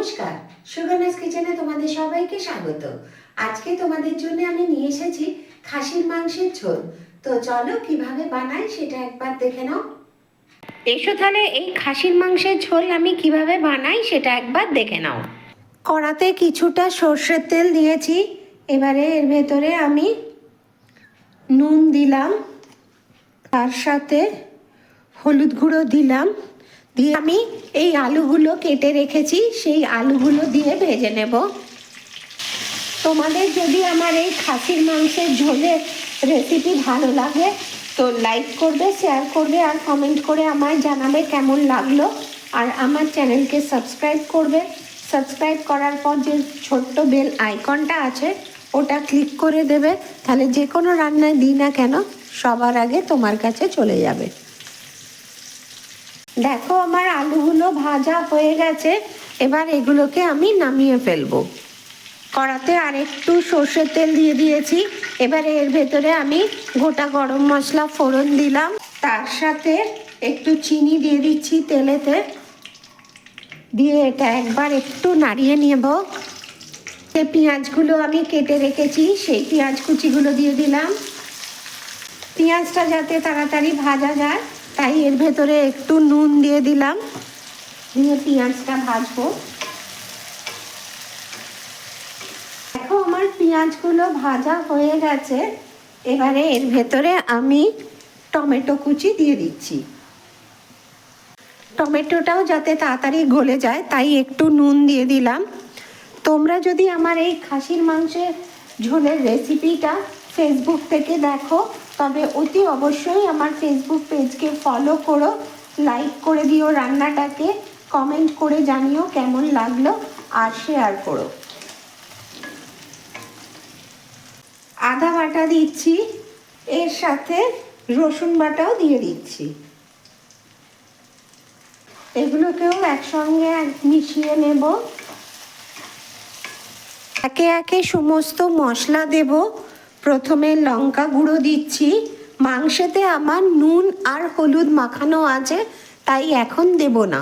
নমস্কার। সুগনাস কিচেনে তোমাদের সবাইকে স্বাগত। আজকে তোমাদের জন্য আমি নিয়ে এসেছি খাসির মাংসের ঝোল। তো চলো কীভাবে বানাই সেটা একবার দেখে নাও। এসো তাহলে এই খাসির মাংসের ঝোল আমি কীভাবে বানাই সেটা একবার দেখে নাও। কড়াতে কিছুটা সর্ষের তেল দিয়েছি। এবারে এর ভেতরে আমি নুন দিলাম। তার সাথে হলুদ গুঁড়ো দিলাম। দিয়ে আমি এই আলুগুলো কেটে রেখেছি, সেই আলুগুলো দিয়ে ভেজে নেব। তোমাদের যদি আমার এই খাসির মাংসের ঝোলের রেসিপি ভালো লাগে, তো লাইক করবে শেয়ার করবে, আর কমেন্ট করে আমায় জানাবে কেমন লাগল। আর আমার চ্যানেলকে সাবস্ক্রাইব করবে। সাবস্ক্রাইব করার পর যে ছোট্ট বেল আইকনটা আছে, ওটা ক্লিক করে দেবে। তাহলে যে কোনো রান্নায় দিই না কেন, সবার আগে তোমার কাছে চলে যাবে। দেখো, আমার আলুগুলো ভাজা হয়ে গেছে। এবার এগুলোকে আমি নামিয়ে ফেলব। কড়াতে আর একটু সর্ষের তেল দিয়ে দিয়েছি। এবার এর ভেতরে আমি গোটা গরম মশলা ফোড়ন দিলাম। তার সাথে একটু চিনি দিয়ে দিচ্ছি তেলেতে। দিয়ে এটা একবার একটু নাড়িয়ে নেব। যে পেঁয়াজগুলো আমি কেটে রেখেছি, সেই পেঁয়াজ কুচিগুলো দিয়ে দিলাম। পেঁয়াজটা যাতে তাড়াতাড়ি ভাজা যায় তাই এর ভেতরে একটু নুন দিয়ে দিলাম। দিয়ে পেঁয়াজটা ভাজবো। দেখো আমার পেঁয়াজগুলো ভাজা হয়ে গেছে। এবারে এর ভেতরে আমি টমেটো কুচি দিয়ে দিচ্ছি। টমেটোটাও যাতে তাড়াতাড়ি গলে যায়, তাই একটু নুন দিয়ে দিলাম। তোমরা যদি আমার এই খাসির মাংসের ঝোলের রেসিপিটা ফেসবুক থেকে দেখো তবে অতি অবশ্যই আমার ফেসবুক পেজকে ফলো করো লাইক করে দিও রান্নাটাকে কমেন্ট করে জানিও কেমন লাগল আর শেয়ার করো। আদা বাটা দিচ্ছি, এর সাথে রসুন বাটাও দিয়ে দিচ্ছি। এগুলোকেও একসঙ্গে মিশিয়ে নেব। একে একে সমস্ত মশলা দেব। প্রথমে লঙ্কা গুঁড়ো দিচ্ছি। মাংসেতে আমার নুন আর হলুদ মাখানো আছে, তাই এখন দেব না।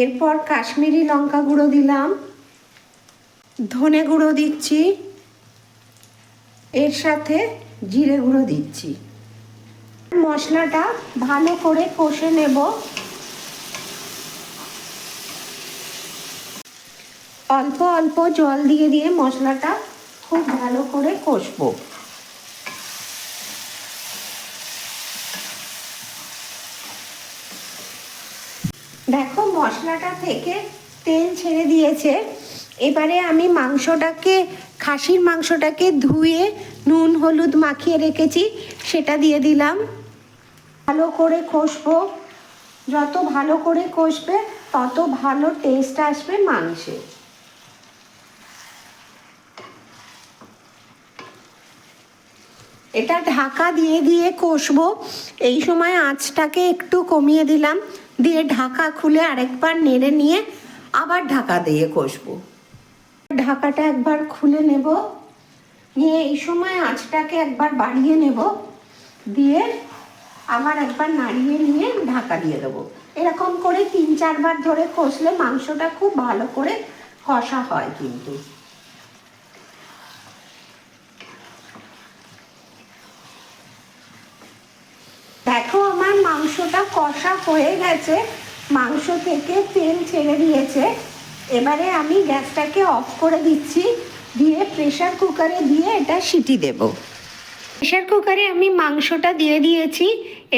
এরপর কাশ্মীরি লঙ্কা গুঁড়ো দিলাম। ধনে গুঁড়ো দিচ্ছি। এর সাথে জিরে গুঁড়ো দিচ্ছি। মশলাটা ভালো করে কষে নেব। অল্প অল্প জল দিয়ে দিয়ে মশলাটা খুব ভালো করে কষবো। দেখো, মশলাটা থেকে তেল ছেড়ে দিয়েছে। এবারে আমি মাংসটাকে, খাসির মাংসটাকে ধুয়ে নুন, হলুদ মাখিয়ে রেখেছি, সেটা দিয়ে দিলাম। ভালো করে কষবো। যত ভালো করে কষবে, তত ভালো টেস্ট আসবে মাংসে। এটা ঢাকা দিয়ে দিয়ে কষবো। এই সময় আঁচটাকে একটু কমিয়ে দিলাম। দিয়ে ঢাকা খুলে আরেকবার নেড়ে নিয়ে আবার ঢাকা দিয়ে কষবো। ঢাকাটা একবার খুলে নেব। নিয়ে এই সময় আঁচটাকে একবার বাড়িয়ে নেব। দিয়ে আবার একবার নাড়িয়ে নিয়ে ঢাকা দিয়ে দেবো। এরকম করে তিন চারবার ধরে কষলে মাংসটা খুব ভালো করে কষা হয় কিন্তু দেখো আমার মাংসটা কষা হয়ে গেছে, মাংস থেকে তেল ছেড়ে দিয়েছে। এবারে আমি গ্যাসটাকে অফ করে দিচ্ছি, দিয়ে প্রেশার কুকারে দিয়ে এটা সিটি দেব। প্রেশার কুকারে আমি মাংসটা দিয়ে দিয়েছি,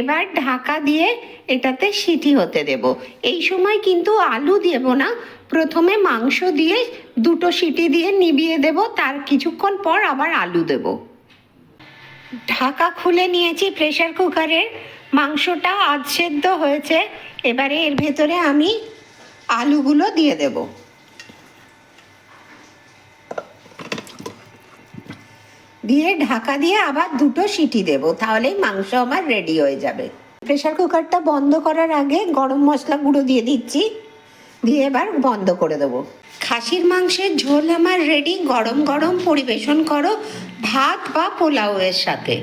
এবার ঢাকা দিয়ে এটাতে সিটি হতে দেব। এই সময় কিন্তু আলু দেব না, প্রথমে মাংস দিয়ে দুটো সিটি দিয়ে নিবিয়ে দেব, তার কিছুক্ষণ পর আবার আলু দেবো। ঢাকা খুলে নিয়েছি প্রেশার কুকারের মাংসটা সেদ্ধ হয়েছে, এবারে এর ভেতরে আমি আলুগুলো দিয়ে দেব। দিয়ে ঢাকা দিয়ে আবার দুটো সিটি দেব, তাহলেই মাংস আমার রেডি হয়ে যাবে। প্রেশার কুকারটা বন্ধ করার আগে গরম মশলা গুঁড়ো দিয়ে দিচ্ছি, দিয়ে এবার বন্ধ করে দেবো। খাসির মাংসের ঝোল আমার রেডি গরম গরম পরিবেশন করো, ভাত বা পোলাওয়ের সাথে।